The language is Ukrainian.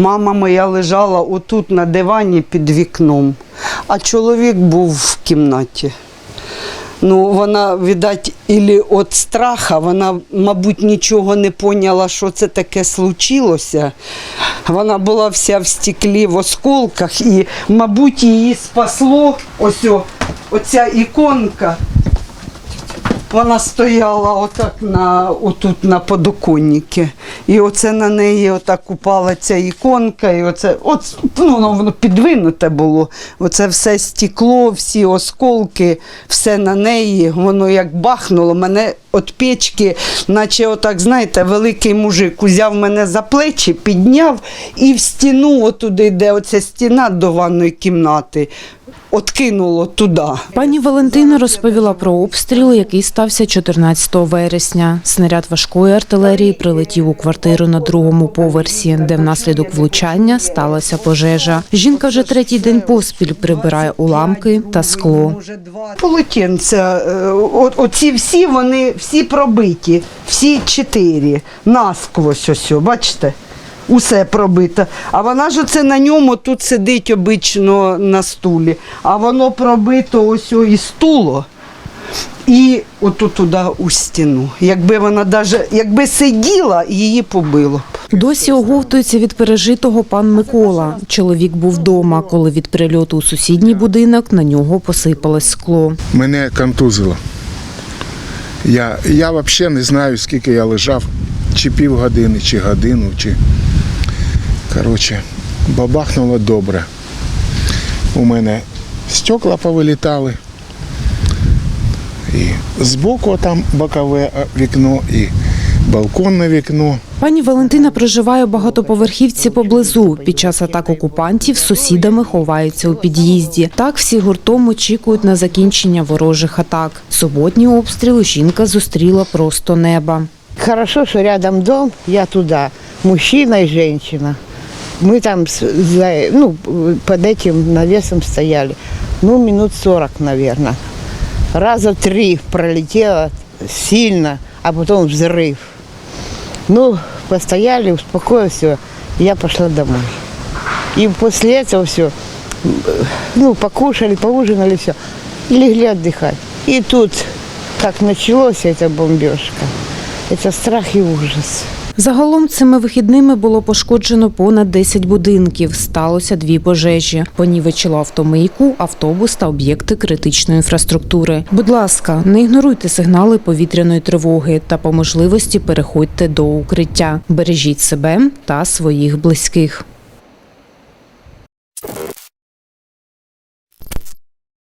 Мама моя лежала отут на дивані під вікном, а чоловік був в кімнаті. Ну, вона, видать, ілі від страха, вона, мабуть, нічого не поняла, що це таке случилося. Вона була вся в стеклі, в осколках, і, мабуть, її спасло ось оця іконка. Вона стояла отак на, отут на подоконнику. І оце на неї отак упала ця іконка, і оце, от, ну, воно, підвинуте було. Оце все стекло, всі осколки, все на неї, воно як бахнуло. Мене від печки, наче отак, знаєте, великий мужик узяв мене за плечі, підняв і в стіну, отуди, де оця стіна до ванної кімнати, откинуло туди. Пані Валентина розповіла про обстріл, який стався 14 вересня. Снаряд важкої артилерії прилетів у квартиру на другому поверсі, де внаслідок влучання сталася пожежа. Жінка вже третій день поспіль прибирає уламки та скло. Полотенця, е, о- оці всі вони всі пробиті, всі чотири, насквозь ось, бачите? Усе пробито. А вона ж оце на ньому тут сидить обично на стулі, а воно пробито ось і стуло. І отут туди у стіну. Якби вона даже, якби сиділа, її побило б. Досі оговтується від пережитого пан Микола. Чоловік був вдома, коли від прильоту у сусідній будинок на нього посипалось скло. Мене контузило. Я, я взагалі не знаю, скільки я лежав, чи півгодини, чи годину, чи. Коротше, бабахнуло добре. У мене стекла повилітали. І збоку там бокове вікно, і балконне вікно. Пані Валентина проживає у багатоповерхівці поблизу. Під час атак окупантів з сусідами ховаються у під'їзді. Так всі гуртом очікують на закінчення ворожих атак. Суботній обстріл жінка зустріла просто неба. Хорошо, что рядом дом, я туда, мужчина и женщина. Мы там за- ну, под этим навесом стояли, ну, минут 40, наверное. Раза три пролетело сильно, а потом взрыв. Ну, постояли, успокоились, всё, и я пошла домой. И после этого все, ну, покушали, поужинали, все, и легли отдыхать. И тут, как началось эта бомбежка, это страх и ужас. Загалом цими вихідними було пошкоджено понад 10 будинків. Сталося дві пожежі. Понівечило автомийку, автобус та об'єкти критичної інфраструктури. Будь ласка, не ігноруйте сигнали повітряної тривоги та по можливості переходьте до укриття. Бережіть себе та своїх близьких.